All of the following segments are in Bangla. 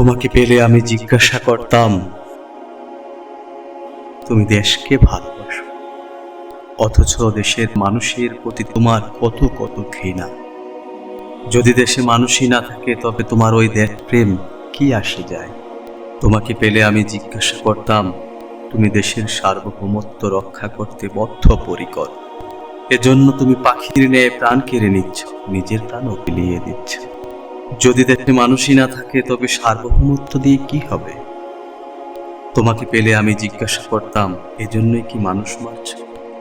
তোমাকে পেলে আমি জিজ্ঞাসা করতাম, তুমি দেশকে ভালোবাসো, অথচ দেশের মানুষের প্রতি তোমার কত কত ঘৃণা। যদি দেশে মানুষই না থাকে, তবে তোমার ওই দেশ প্রেম কি আসে যায়? তোমাকে পেলে আমি জিজ্ঞাসা করতাম, তুমি দেশের সার্বভৌমত্ব রক্ষা করতে বদ্ধপরিকর। এজন্য তুমি পাখির ন্যায় প্রাণ কেড়ে নিচ্ছ, নিজের প্রাণও বিলিয়ে দিচ্ছ। যদি দেশে মানুষই না থাকে, তবে সার্বভৌমত্ব দিয়ে কি হবে? তোমাকে পেলে আমি জিজ্ঞাসা করতাম, এজন্যই কি মানুষ মারছ?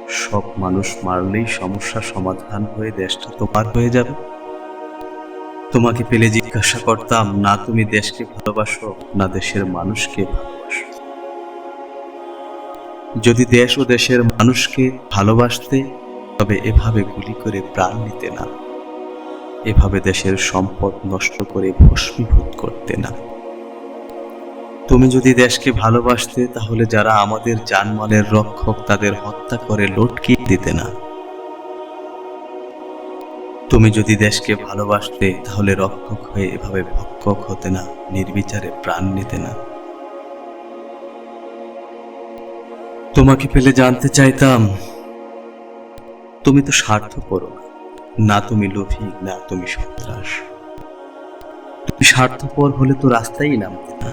সব মানুষ মারলেই সমস্যা সমাধান হয়ে দেশটা তোমার হয়ে যাবে। তোমাকে পেলে জিজ্ঞাসা করতাম, না, তুমি দেশকে ভালোবাসো, না দেশের মানুষকে ভালোবাসো। যদি দেশ ও দেশের মানুষকে ভালোবাসতে, তবে এভাবে গুলি করে প্রাণ নিতে না। এভাবে দেশের সম্পদ নষ্ট করে ভস্মীভূত করতে না। তুমি যদি দেশকে ভালোবাসতে, তাহলে যারা আমাদের জানমালের রক্ষক, তাদের হত্যা করে লটকিয়ে দিতে না। তুমি যদি দেশকে ভালোবাসতে, তাহলে রক্ষক হয়ে এভাবে ভক্ষক হতে না, নির্বিচারে প্রাণ নিতে না। তোমাকে পেলে জানতে চাইতাম, তুমি তো স্বার্থ করো না তুমি লোভী, না তুমি সন্ত্রাস। তুমি স্বার্থপর হলে তো রাস্তায় নামতে না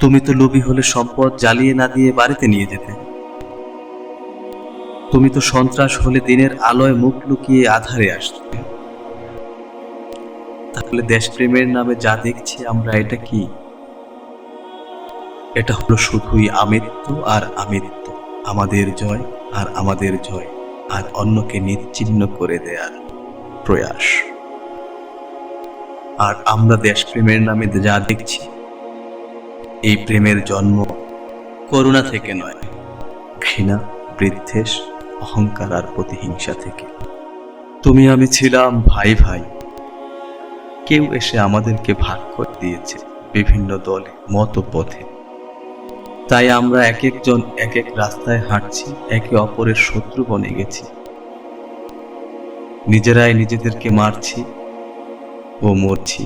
তুমি তো লোভী হলে সম্পদ জ্বালিয়ে না দিয়ে বাড়িতে নিয়ে যেতে। তুমি তো সন্ত্রাস হলে দিনের আলোয় মুখ লুকিয়ে আধারে আসতে। তাহলে দেশপ্রেমের নামে যা দেখছি আমরা, এটা কি? এটা হলো শুধুই আমৃত্য আর আমৃত্য আমাদের জয় আর আমাদের জয়। আর অন্যকে নিচ্ছিন্ন করে দেয়ার প্রয়াস। আর আমরা দেশপ্রেমের নামে যা দেখছি, এই প্রেমের জন্ম করুণা থেকে নয়, ঘৃণা, বিদ্বেষ, অহংকার আর প্রতিহিংসা থেকে। তুমি আমি ছিলাম ভাই ভাই। কেউ এসে আমাদেরকে ভাগ করে দিয়েছে বিভিন্ন দলে মত পথে তাই আমরা এক একজন এক এক রাস্তায় হাঁটছি, একে অপরের শত্রু বনে গেছি। নিজেরাই নিজেদেরকে মারছি ও মরছি।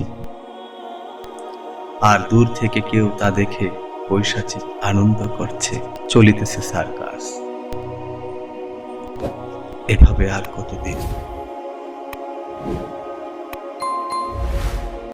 আর দূর থেকে কেউ তা দেখে পৈশাচিক আনন্দ করছে, চলিতেছে সার্কাস। এভাবে আর কতদিন?